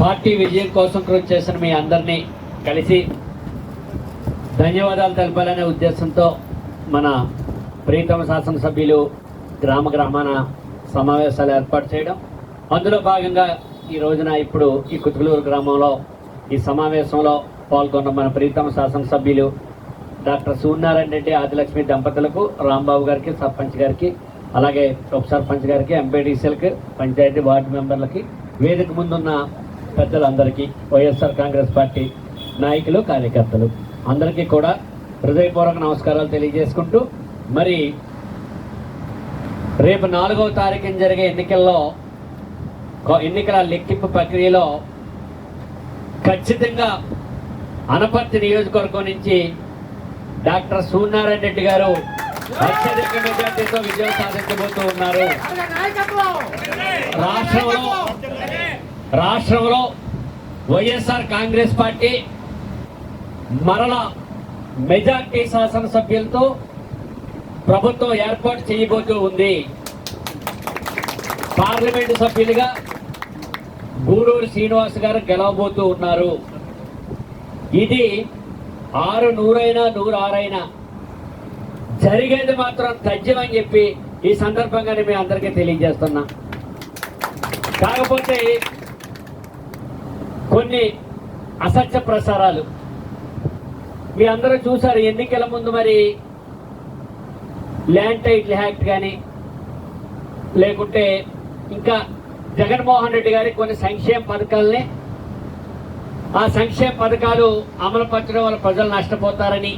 Party విజయం కోసం కృషి చేసిన మీ అందరినీ కలిసి ధన్యవాదాలు తెలపాలనే ఉద్దేశంతో మన ప్రీతమ శాసనసభ్యులు గ్రామ గ్రామాన సమావేశాలు ఏర్పాటు చేయడం. అందులో భాగంగా ఈ రోజున ఇప్పుడు ఈ కుతుకులూరు గ్రామంలో ఈ సమావేశంలో పాల్గొన్న మన ప్రీతమ శాసనసభ్యులు డాక్టర్ సూర్యనారాయణ రెడ్డి ఆదిలక్ష్మి దంపతులకు రాంబాబు గారికి సర్పంచ్ గారికి అలాగే ఉప సర్పంచ్ గారికి ఎంపీడీసీలకి పంచాయతీ వార్డు మెంబర్లకి వేదిక ముందున్న పెద్దలందరికీ వైఎస్ఆర్ కాంగ్రెస్ పార్టీ నాయకులు కార్యకర్తలు. అందరికీ కూడా హృదయపూర్వక నమస్కారాలు తెలియజేసుకుంటూ మరి రేపు నాలుగవ తారీఖున జరిగే ఎన్నికల్లో ఎన్నికల లెక్కింపు ప్రక్రియలో ఖచ్చితంగా అనపర్తి నియోజకవర్గం నుంచి డాక్టర్ సూర్యనారాయణ రెడ్డి గారు అత్యధిక మెజార్టీతో విజయం సాధించబోతూ ఉన్నారు. రాష్ట్రంలో రాష్ట్రంలో వైఎస్ఆర్ కాంగ్రెస్ పార్టీ మరల మెజార్టీ శాసనసభ్యులతో ప్రభుత్వం ఏర్పాటు చేయబోతూ ఉంది. పార్లమెంటు సభ్యులుగా గూడూరు శ్రీనివాస్ గారు గెలవబోతూ ఉన్నారు. ఇది ఆరు నూరైనా నూరు ఆరైనా జరిగేది మాత్రం తథ్యమని చెప్పి ఈ సందర్భంగా మీ అందరికీ తెలియజేస్తున్నా. కాకపోతే కొన్ని అసత్య ప్రసారాలు. మీ అందరూ చూసారు ఎన్నికల ముందు మరి ల్యాండ్ టైటిల్ యాక్ట్ కానీ లేకుంటే ఇంకా జగన్మోహన్ రెడ్డి గారి కొన్ని సంక్షేమ పథకాలని ఆ సంక్షేమ పథకాలు అమలుపరచడం వల్ల ప్రజలు నష్టపోతారని.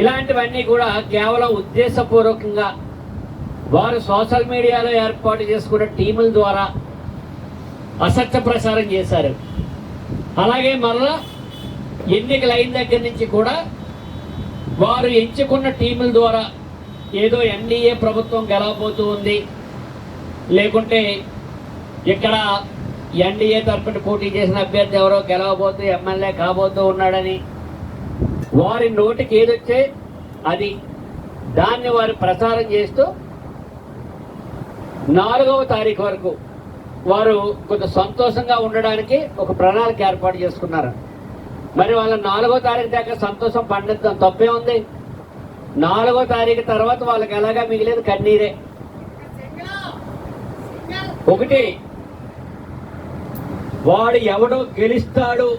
ఇలాంటివన్నీ కూడా కేవలం ఉద్దేశపూర్వకంగా వారు సోషల్ మీడియాలో ఏర్పాటు చేసుకున్న టీముల ద్వారా అసత్య ప్రసారం చేశారు. అలాగే మరలా ఎన్నికలు అయిన దగ్గర నుంచి కూడా వారు ఎంచుకున్న టీముల ద్వారా ఏదో ఎన్డీఏ ప్రభుత్వం గెలవబోతూ ఉంది. లేకుంటే ఇక్కడ ఎన్డీఏ తరపున పోటీ చేసిన అభ్యర్థి ఎవరో గెలవబోతూ ఎమ్మెల్యే కాబోతూ ఉన్నాడని వారి నోటికి ఏదొచ్చే అది దాన్ని వారు ప్రచారం చేస్తూ నాలుగవ తారీఖు వరకు వారు కొంత సంతోషంగా ఉండడానికి ఒక ప్రణాళిక ఏర్పాటు చేసుకున్నారు. మరి వాళ్ళ నాలుగో తారీఖు దాకా సంతోషం పండిద్దాం తప్పే ఉంది. నాలుగో తారీఖు తర్వాత వాళ్ళకి ఎలాగా మిగిలేదు కన్నీరే. ఒకటి వాడు ఎవడో గెలుస్తాడు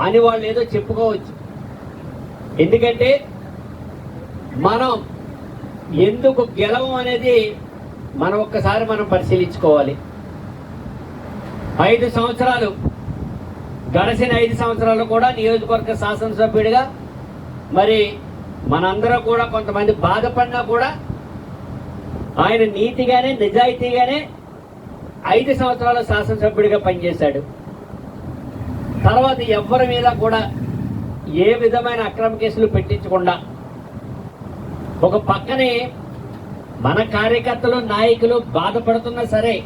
అని వాళ్ళు ఏదో చెప్పుకోవచ్చు. ఎందుకంటే మనం ఎందుకు గెలవం అనేది మనం ఒక్కసారి మనం పరిశీలించుకోవాలి. ఐదు సంవత్సరాలు గడిచిన ఐదు సంవత్సరాలు కూడా నియోజకవర్గ శాసనసభ్యుడిగా మరి మనందరూ కూడా కొంతమంది బాధపడినా కూడా ఆయన నీతిగానే నిజాయితీగానే ఐదు సంవత్సరాలు శాసనసభ్యుడిగా పనిచేశాడు. తర్వాత ఎవరి మీద కూడా ఏ విధమైన అక్రమ కేసులు పెట్టించకుండా ఒక పక్కనే మన కార్యకర్తలు నాయకులు బాధపడుతున్నా సరే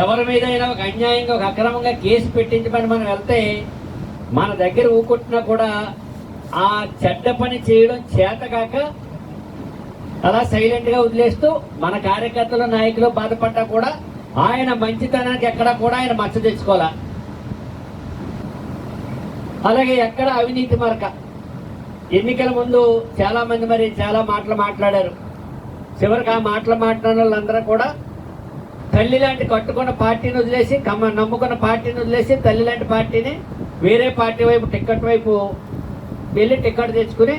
ఎవరి మీద ఒక అన్యాయంగా ఒక అక్రమంగా కేసు పెట్టించమని మనం వెళ్తే మన దగ్గర ఊకొట్టినా కూడా ఆ చెడ్డ పని చేయడం చేతగాక అలా సైలెంట్గా వదిలేస్తూ మన కార్యకర్తలు నాయకులు బాధపడ్డా కూడా ఆయన మంచితనానికి ఎక్కడ కూడా ఆయన మచ్చ తెచ్చుకోవాలా? అలాగే ఎక్కడ అవినీతి మరక? ఎన్నికల ముందు చాలామంది మరి చాలా మాటలు మాట్లాడారు. చివరికి ఆ మాటలు మాట్లాడిన వాళ్ళందరూ కూడా తల్లి లాంటి కట్టుకున్న పార్టీని వదిలేసి కమ్మ నమ్ముకున్న పార్టీని వదిలేసి తల్లి లాంటి పార్టీని వేరే పార్టీ వైపు టిక్కెట్ వైపు వెళ్ళి టిక్కెట్ తెచ్చుకుని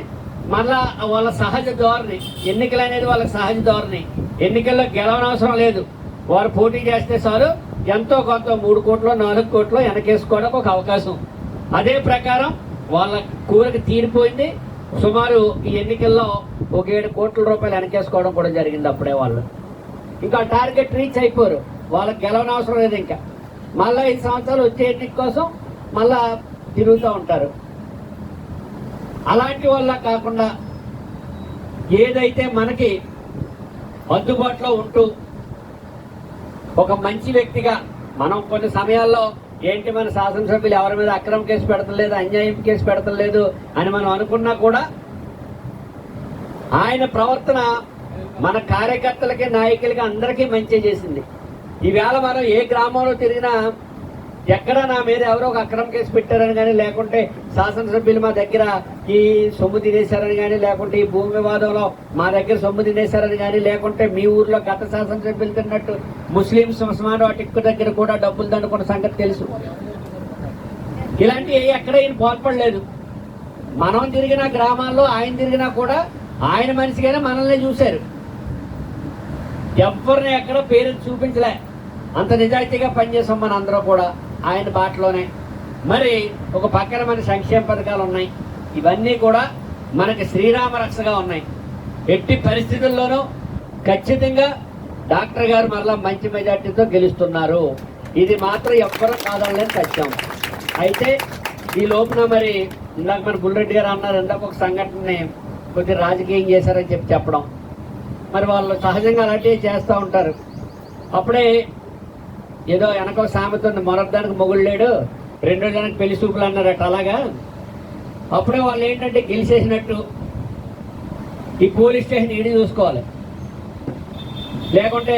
మళ్ళా వాళ్ళ సహజ ధోరణి ఎన్నికలు అనేది వాళ్ళ సహజ ధోరణి. ఎన్నికల్లో గెలవనవసరం లేదు. వారు పోటీ చేస్తే సారు ఎంతో కొంత మూడు కోట్లు నాలుగు కోట్లు వెనకేసుకోవడానికి ఒక అవకాశం. అదే ప్రకారం వాళ్ళ కూరకి తీరిపోయింది. సుమారు ఈ ఎన్నికల్లో ఒక ఏడు కోట్ల రూపాయలు వెనకేసుకోవడం కూడా జరిగింది అప్పుడే వాళ్ళు. ఇంకా టార్గెట్ రీచ్ అయిపోరు. వాళ్ళకి గెలవనవసరం లేదు ఇంకా. మళ్ళీ ఐదు సంవత్సరాలు వచ్చే కోసం మళ్ళా తిరుగుతూ ఉంటారు. అలాంటి వల్ల కాకుండా ఏదైతే మనకి అందుబాటులో ఉంటూ ఒక మంచి వ్యక్తిగా మనం కొన్ని సమయాల్లో ఏంటి మన శాసనసభ్యులు ఎవరి మీద అక్రమ కేసు పెడతలేదు అన్యాయం కేసు పెడతలేదు అని మనం అనుకున్నా కూడా ఆయన ప్రవర్తన మన కార్యకర్తలకి నాయకులకి అందరికీ మంచి చేసింది. ఈవేళ మనం ఏ గ్రామంలో తిరిగినా ఎక్కడ నా మీద ఎవరో ఒక అక్రమ కేసు పెట్టారని కానీ లేకుంటే శాసనసభ్యులు మా దగ్గర ఈ సొమ్ము తినేశారని కానీ లేకుంటే ఈ భూమి వివాదంలో మా దగ్గర సొమ్ము తినేశారని కానీ లేకుంటే మీ ఊర్లో గత శాసనసభ్యులు తిన్నట్టు ముస్లిం శ్మశాన టిక్కు దగ్గర కూడా డబ్బులు దండుకున్న సంగతి తెలుసు. ఇలాంటి ఎక్కడ ఈయన పాల్పడలేదు. మనం తిరిగిన గ్రామాల్లో ఆయన తిరిగినా కూడా ఆయన మనిషిగానే మనల్ని చూశారు. ఎవరిని ఎక్కడ పేరు చూపించలే. అంత నిజాయితీగా పనిచేసాం మన అందరూ కూడా. ఆయన బాటలోనే. మరి ఒక పక్కన మన సంక్షేమ పథకాలు ఉన్నాయి. ఇవన్నీ కూడా మనకి శ్రీరామ రక్షగా ఉన్నాయి. ఎట్టి పరిస్థితుల్లోనూ ఖచ్చితంగా డాక్టర్ గారు మరలా మంచి మెజార్టీతో గెలుస్తున్నారు. ఇది మాత్రం ఎవ్వరూ కాదనలేని సత్యం. అయితే ఈ లోపున మరి ఇందాక మన బుల్రెడ్డి గారు అన్నారు ఇందాక ఒక సంఘటనని కొద్దిగా రాజకీయం చేశారని చెప్పి చెప్పడం. మరి వాళ్ళు సహజంగా అలాంటివి చేస్తూ ఉంటారు. అప్పుడే ఏదో వెనక సామెత ఉంది మొరద్దానికి మొగుడు లేడు రెండో జనానికి పెళ్ళి చూపులు అన్నారట అలాగా? అప్పుడే వాళ్ళు ఏంటంటే గెలిచేసినట్టు ఈ పోలీస్ స్టేషన్ ఈడి చూసుకోవాలి. లేకుంటే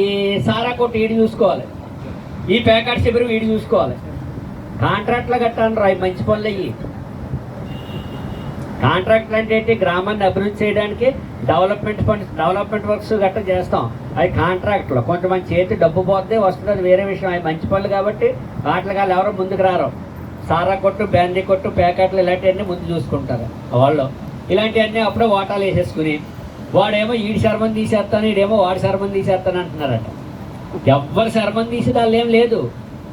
ఈ సారా కొట్టు ఈడి చూసుకోవాలి. ఈ ప్యాకెట్ శిబిరం ఈడి చూసుకోవాలి. కాంట్రాక్ట్లు కట్టాను రా మంచి పనులు అయ్యి. కాంట్రాక్ట్లు అంటే ఏంటి? గ్రామాన్ని అభివృద్ధి చేయడానికి డెవలప్మెంట్ ఫండ్స్ డెవలప్మెంట్ వర్క్స్ గట్ట చేస్తాం. అవి కాంట్రాక్ట్లో. కొంతమంది చేతి డబ్బు పోతే వస్తుంది అది వేరే విషయం. అవి మంచి పనులు కాబట్టి వాటి వాళ్ళు ఎవరో ముందుకు రారు. సారా కొట్టు బ్యాండీ కొట్టు ప్యాకెట్లు ఇలాంటివన్నీ ముందు చూసుకుంటారు వాళ్ళు. ఇలాంటివన్నీ అప్పుడే ఓటాలు వేసేసుకుని వాడేమో ఈడి శర్మం తీసేస్తాను ఈడేమో వాడి శర్మం తీసేస్తాను అంటున్నారట. ఎవ్వరు శర్మం తీసి వాళ్ళు ఏం లేదు.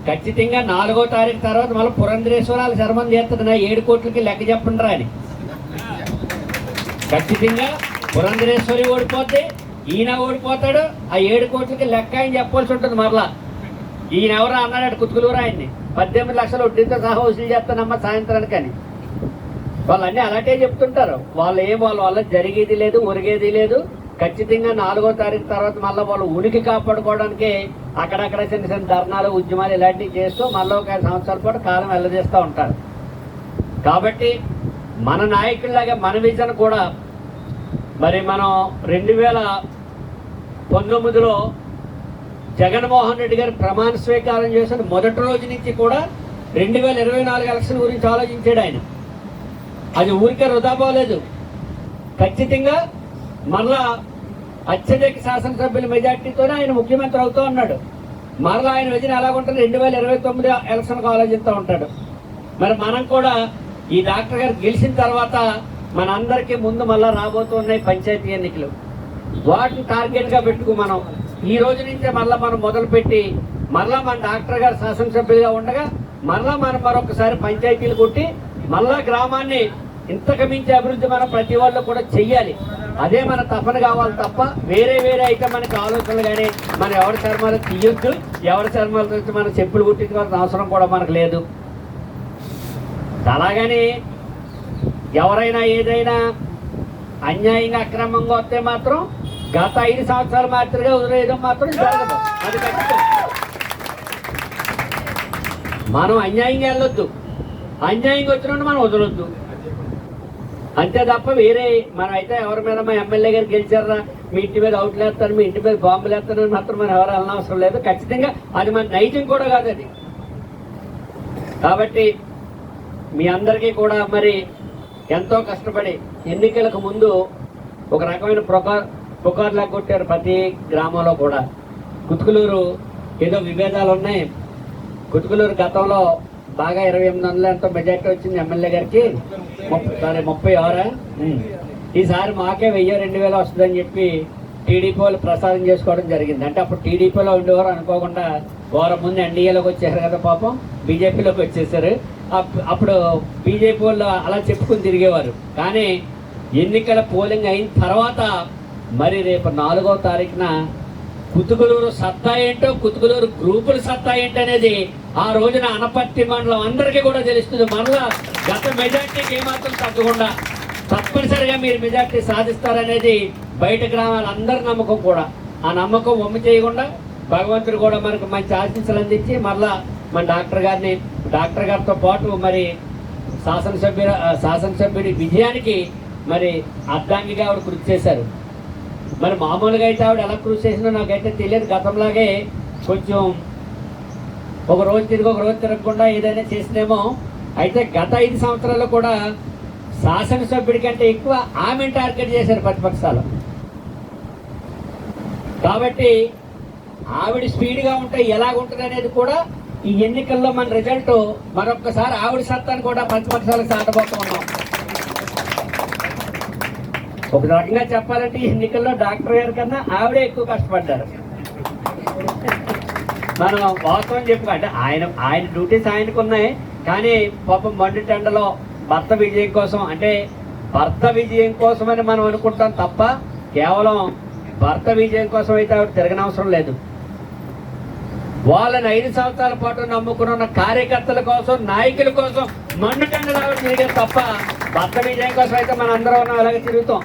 ఖచ్చితంగా నాలుగో తారీఖు తర్వాత మళ్ళీ పురంధ్రేశ్వరాలు శర్మం చేస్తుంది నా ఏడు కోట్లకి లెక్క చెప్పండి రా అని ఖచ్చితంగా పురంధరేశ్వరి ఓడిపోతే ఈయన ఓడిపోతాడు. ఆ ఏడు కోట్లకి లెక్క ఆయన చెప్పాల్సి ఉంటుంది మరలా. ఈయన ఎవరో అన్నాడు కుతుకులూరు ఆయన్ని. పద్దెనిమిది లక్షలు వడ్డీతో సహా వసూలు చేస్తానమ్మా సాయంత్రానికి అని వాళ్ళు అన్నీ అలాంటే చెప్తుంటారు. వాళ్ళు ఏం వాళ్ళ వల్ల జరిగేది లేదు ఒరిగేది లేదు. ఖచ్చితంగా నాలుగో తారీఖు తర్వాత మళ్ళీ వాళ్ళు ఉనికి కాపాడుకోవడానికి అక్కడక్కడ చిన్న చిన్న ధర్నాలు ఉద్యమాలు ఇలాంటివి చేస్తూ మళ్ళీ ఒక ఐదు సంవత్సరాల పాటు కాలం వెళ్ళజేస్తూ ఉంటారు. కాబట్టి మన నాయకుల్లాగా మన విజన్ కూడా మరి మనం రెండు వేల పంతొమ్మిదిలో జగన్మోహన్ రెడ్డి గారు ప్రమాణ స్వీకారం చేసిన మొదటి రోజు నుంచి కూడా రెండు వేల ఇరవై నాలుగు ఎలక్షన్ గురించి ఆలోచించాడు ఆయన. అది ఊరికే వృధా పోలేదు. ఖచ్చితంగా మరలా అత్యధిక శాసనసభ్యుల మెజార్టీతోనే ఆయన ముఖ్యమంత్రి అవుతూ ఉన్నాడు. మరలా ఆయన విజయం ఎలాగుంటుంది? రెండు వేల ఇరవై తొమ్మిది ఎలక్షన్కు ఆలోచిస్తూ ఉంటాడు. మరి మనం కూడా ఈ డాక్టర్ గారు గెలిచిన తర్వాత మన అందరికీ ముందు మళ్ళా రాబోతున్నాయి పంచాయతీ ఎన్నికలు. వాటిని టార్గెట్గా పెట్టుకు మనం. ఈ రోజు నుంచే మళ్ళీ మనం మొదలుపెట్టి మళ్ళా మన డాక్టర్ గారు శాసనసభ్యులుగా ఉండగా మళ్ళా మనం మరొకసారి పంచాయతీలు కొట్టి మళ్ళా గ్రామాన్ని ఇంతకు మించి అభివృద్ధి మనం ప్రతి వాళ్ళు కూడా చెయ్యాలి. అదే మన తపన కావాలి తప్ప వేరే వేరే అయితే మనకి ఆలోచనలు కానీ మనం ఎవరి చర్మాలు తీయొద్దు ఎవరి చర్మాల మనం చెప్పులు కుట్టించుకోవాల్సిన అవసరం కూడా మనకు లేదు. అలాగని ఎవరైనా ఏదైనా అన్యాయంగా అక్రమంగా వస్తే మాత్రం గత ఐదు సంవత్సరాలు మాత్రమే వదిలేయడం మాత్రం జరగదు. అది మనం అన్యాయంగా వెళ్ళొద్దు. అన్యాయంగా వచ్చినట్టు మనం వదలొద్దు. అంతే తప్ప వేరే మనం అయితే ఎవరి మీద మా ఎమ్మెల్యే గారు గెలిచారా మీ ఇంటి మీద అవుట్లేస్తాను మీ ఇంటి మీద బాంబులు వేస్తారని మాత్రం మనం ఎవరు వెళ్ళనవసరం లేదు. ఖచ్చితంగా అది మన నైజం కూడా కాదు అది. కాబట్టి మీ అందరికీ కూడా మరి ఎంతో కష్టపడి ఎన్నికలకు ముందు ఒక రకమైన ప్రొకార్ పుకార్లా కొట్టారు ప్రతి గ్రామంలో కూడా. కుతుకులూరు ఏదో విభేదాలు ఉన్నాయి. కుతుకులూరు గతంలో బాగా ఇరవై ఎనిమిది వందల ఎంతో మెజార్టీ వచ్చింది ఎమ్మెల్యే గారికి. సారీ ముప్పై ఆరా. ఈసారి మాకే వెయ్యి రెండు వేలు వస్తుందని చెప్పి టీడీపీ వాళ్ళు ప్రసారం చేసుకోవడం జరిగింది. అంటే అప్పుడు టీడీపీలో ఉండేవారు అనుకోకుండా వారం ముందు ఎన్డీఏలోకి వచ్చారు కదా పాపం. బీజేపీలోకి వచ్చేసారు అప్పుడు బీజేపీ వాళ్ళు అలా చెప్పుకుని తిరిగేవారు. కానీ ఎన్నికల పోలింగ్ అయిన తర్వాత మరి రేపు నాలుగో తారీఖున కుతుకులూరు సత్తా ఏంటో కుతుకులూరు గ్రూపుల సత్తా ఏంటో అనేది ఆ రోజున అనపర్తి మండలం అందరికీ కూడా తెలుస్తుంది. మరలా గత మెజార్టీకి ఏమాత్రం తగ్గకుండా తప్పనిసరిగా మీరు మెజార్టీ సాధిస్తారనేది బయట గ్రామాల అందరి నమ్మకం కూడా. ఆ నమ్మకం వమ్మి చేయకుండా భగవంతుడు కూడా మనకు మంచి ఆశీస్సులు అందించి మరలా మన డాక్టర్ గారిని డాక్టర్ గారితో పాటు మరి శాసనసభ్యుల శాసనసభ్యుడి విజయానికి మరి అర్ధాంగిగా ఆవిడ కృషి చేశారు. మరి మామూలుగా అయితే ఆవిడ ఎలా కృషి చేసినా నాకైతే తెలియదు. గతంలాగే కొంచెం ఒక రోజు తిరిగి ఒక రోజు తిరగకుండా ఏదైనా చేసినేమో. అయితే గత ఐదు సంవత్సరాల్లో కూడా శాసనసభ్యుడి కంటే ఎక్కువ ఆమెను టార్గెట్ చేశారు ప్రతిపక్షాలు. కాబట్టి ఆవిడ స్పీడ్గా ఉంటే ఎలాగుంటుంది అనేది కూడా ఈ ఎన్నికల్లో మన రిజల్ట్ మరొకసారి ఆవిడ సత్తాన్ని కూడా ప్రతిపక్షాలకు సాటబోతూ ఉన్నాం ఒక రకంగా చెప్పాలంటే ఈ ఎన్నికల్లో డాక్టర్ గారి కన్నా ఆవిడే ఎక్కువ కష్టపడ్డారు. మనం వాస్తవం చెప్పుకుంటే ఆయన ఆయన డ్యూటీస్ ఆయనకు ఉన్నాయి కానీ పాపం మండు టెండలో భర్త విజయం కోసం అంటే భర్త విజయం కోసమని మనం అనుకుంటాం తప్ప కేవలం భర్త విజయం కోసం అయితే ఆవిడ తిరగనవసరం లేదు. వాళ్ళని ఐదు సంవత్సరాల పాటు నమ్ముకున్న కార్యకర్తల కోసం నాయకుల కోసం మన్ను కండలాగా ఆవిడ తప్ప భర్త విజయం కోసం అయితే మన అందరం ఉన్నాం అలాగే తిరుగుతాం.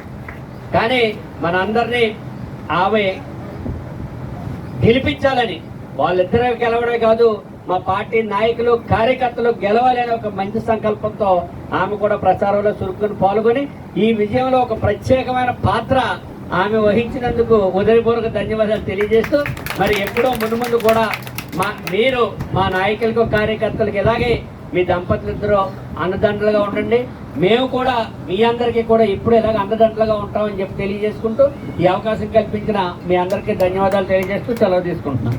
కానీ మన అందరినీ ఆమె గెలిపించాలని వాళ్ళిద్దరూ గెలవడే కాదు మా పార్టీ నాయకులు కార్యకర్తలు గెలవాలి అనే ఒక మంచి సంకల్పంతో ఆమె కూడా ప్రచారంలో చురుకుని పాల్గొని ఈ విజయంలో ఒక ప్రత్యేకమైన పాత్ర ఆమె వహించినందుకు ఉదయపూర్వక ధన్యవాదాలు తెలియజేస్తూ మరి ఎప్పుడో ముందు ముందు కూడా మా మీరు మా నాయకులకు కార్యకర్తలకు ఇలాగే మీ దంపతులు అన్నదండలుగా ఉండండి. మేము కూడా మీ అందరికీ కూడా ఇప్పుడు ఇలాగ అన్నదండలుగా ఉంటామని చెప్పి తెలియజేసుకుంటూ ఈ అవకాశం కల్పించిన మీ అందరికీ ధన్యవాదాలు తెలియజేస్తూ సెలవు తీసుకుంటున్నాం.